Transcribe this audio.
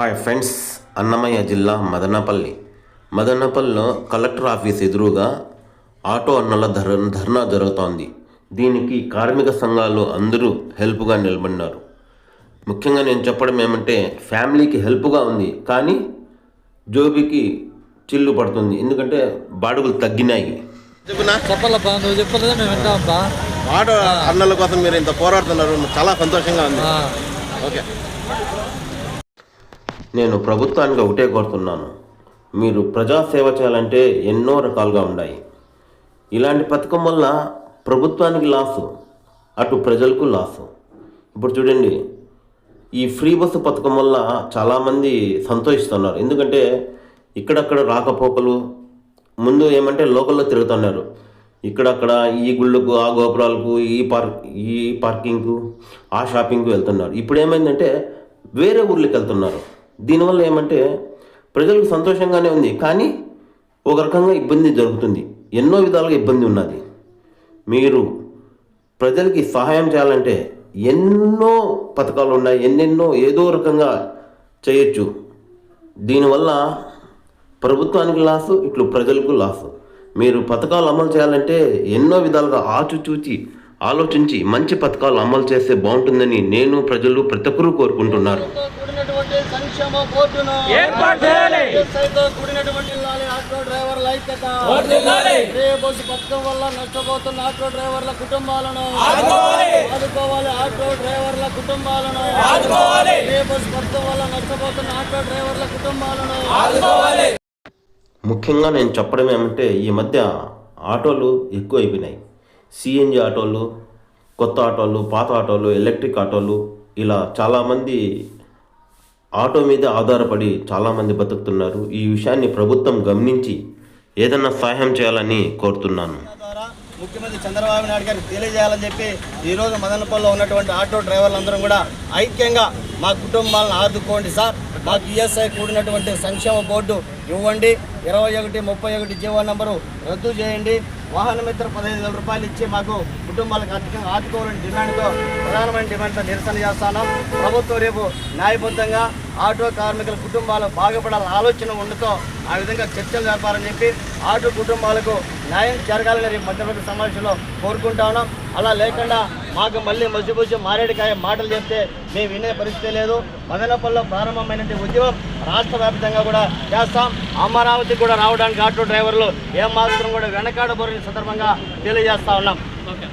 Hi friends Annamayya జిల్లా మదనపల్లి మదనపల్లిలో collector office ఎదురుగా ఆటో అన్నల ధర ధర్నా జరుగుతోంది. దీనికి కార్మిక సంఘాలు అందరూ హెల్ప్గా నిలబడినారు. ముఖ్యంగా నేను చెప్పడం ఏమంటే ఫ్యామిలీకి హెల్ప్గా ఉంది కానీ జోబికి చిల్లు పడుతుంది. ఎందుకంటే బాడుగులు తగ్గినాయి. చెప్పునా? చెప్పాలబ్బా నువ్వు చెప్పలేదా? మేము వింటామబ్బా. ఆటో అన్నల కోసం మీరు ఇంత పోరాడుతున్నారు. చాలా సంతోషంగా ఉంది. ఆ, ఓకే. నేను ప్రభుత్వానికి ఒకటే కోరుతున్నాను. మీరు ప్రజాసేవ చేయాలంటే ఎన్నో రకాలుగా ఉన్నాయి. ఇలాంటి పథకం వల్ల ప్రభుత్వానికి లాసు అటు ప్రజలకు లాసు. ఇప్పుడు చూడండి ఈ ఫ్రీ బస్సు పథకం వల్ల చాలామంది సంతోషిస్తున్నారు. ఎందుకంటే ఇక్కడక్కడ రాకపోకలు ముందు ఏమంటే లోకల్లో తిరుగుతున్నారు. ఇక్కడక్కడ ఈ గుళ్ళకు ఆ గోపురాలకు ఈ పార్క్ ఈ పార్కింగ్కు ఆ షాపింగ్కు వెళ్తున్నారు. ఇప్పుడు ఏమైందంటే వేరే ఊర్లకు వెళ్తున్నారు. దీనివల్ల ఏమంటే ప్రజలకు సంతోషంగానే ఉంది. కానీ ఒక రకంగా ఇబ్బంది జరుగుతుంది. ఎన్నో విధాలుగా ఇబ్బంది ఉన్నది. మీరు ప్రజలకి సహాయం చేయాలంటే ఎన్నో పథకాలు ఉన్నాయి. ఎన్నెన్నో ఏదో రకంగా చేయొచ్చు. దీనివల్ల ప్రభుత్వానికి లాసు ఇట్లు ప్రజలకు లాసు. మీరు పథకాలు అమలు చేయాలంటే ఎన్నో విధాలుగా ఆచిచూచి ఆలోచించి మంచి పథకాలు అమలు చేస్తే బాగుంటుందని నేను ప్రజలు ప్రతి ఒక్కరూ కోరుకుంటున్నారు. సంక్షేమ బోర్డును ఏర్పాటు చేయాలి. తో కూడినటువంటి లాలి ఆటో డ్రైవర్ల ఐక్యత. బస్సు పథకం వల్ల నష్టపోతున్న ఆటో డ్రైవర్ల కుటుంబాలను ఆదుకోవాలి. ఆదుకోవాలి ఆటో డ్రైవర్ల కుటుంబాలను. బస్సు పథకం వల్ల నష్టపోతున్న ఆటో డ్రైవర్ల కుటుంబాలను. ఆదుకోవాలి. ముఖ్యంగా నేను చెప్పడం ఏమంటే ఈ మధ్య ఆటోలు ఎక్కువ అయిపోయినాయి సిఎన్జి ఆటోలు కొత్త ఆటోలు పాత ఆటోలు ఎలక్ట్రిక్ ఆటోలు ఇలా చాలామంది ఆటో మీద ఆధారపడి చాలామంది బతుకుతున్నారు. ఈ విషయాన్ని ప్రభుత్వం గమనించి ఏదన్నా సహాయం చేయాలని కోరుతున్నాను. ద్వారా ముఖ్యమంత్రి చంద్రబాబు నాయుడు గారికి తెలియజేయాలని చెప్పి ఈరోజు మదనపల్లిలో ఉన్నటువంటి ఆటో డ్రైవర్లందరం కూడా ఐక్యంగా మా కుటుంబాలను ఆదుకోండి సార్. మాకు ఈఎస్ఐ కూడినటువంటి సంక్షేమ బోర్డు ఇవ్వండి. ఇరవై ఒకటి ముప్పై ఒకటి జీవో నంబరు రద్దు చేయండి. వాహన మిత్ర పదహైదు వేల రూపాయలు ఇచ్చి మాకు కుటుంబాలకు అధికంగా ఆదుకోవాలని డిమాండ్తో ప్రధానమైన డిమాండ్తో నిరసన చేస్తాను ప్రభుత్వం రేపు న్యాయబద్ధంగా ఆటో కార్మికుల కుటుంబాలు బాగుపడాలని ఆలోచన ఉండతో ఆ విధంగా చర్చలు జరపాలని చెప్పి ఆటో కుటుంబాలకు న్యాయం జరగాలని రేపు మధ్యవర్తి సమావేశంలో కోరుకుంటా ఉన్నాం. అలా లేకుండా మాకు మళ్ళీ మసిబుసి మారేడుకాయ మాటలు చెప్తే మేము వినే పరిస్థితి లేదు. మదనపల్లిలో ప్రారంభమైనటువంటి ఉద్యమం రాష్ట్ర వ్యాప్తంగా కూడా చేస్తాం. అమరావతి కూడా రావడానికి ఆటో డ్రైవర్లు ఏమాత్రం కూడా వెనకాడబోరని సందర్భంగా తెలియజేస్తా ఉన్నాం. ఓకే.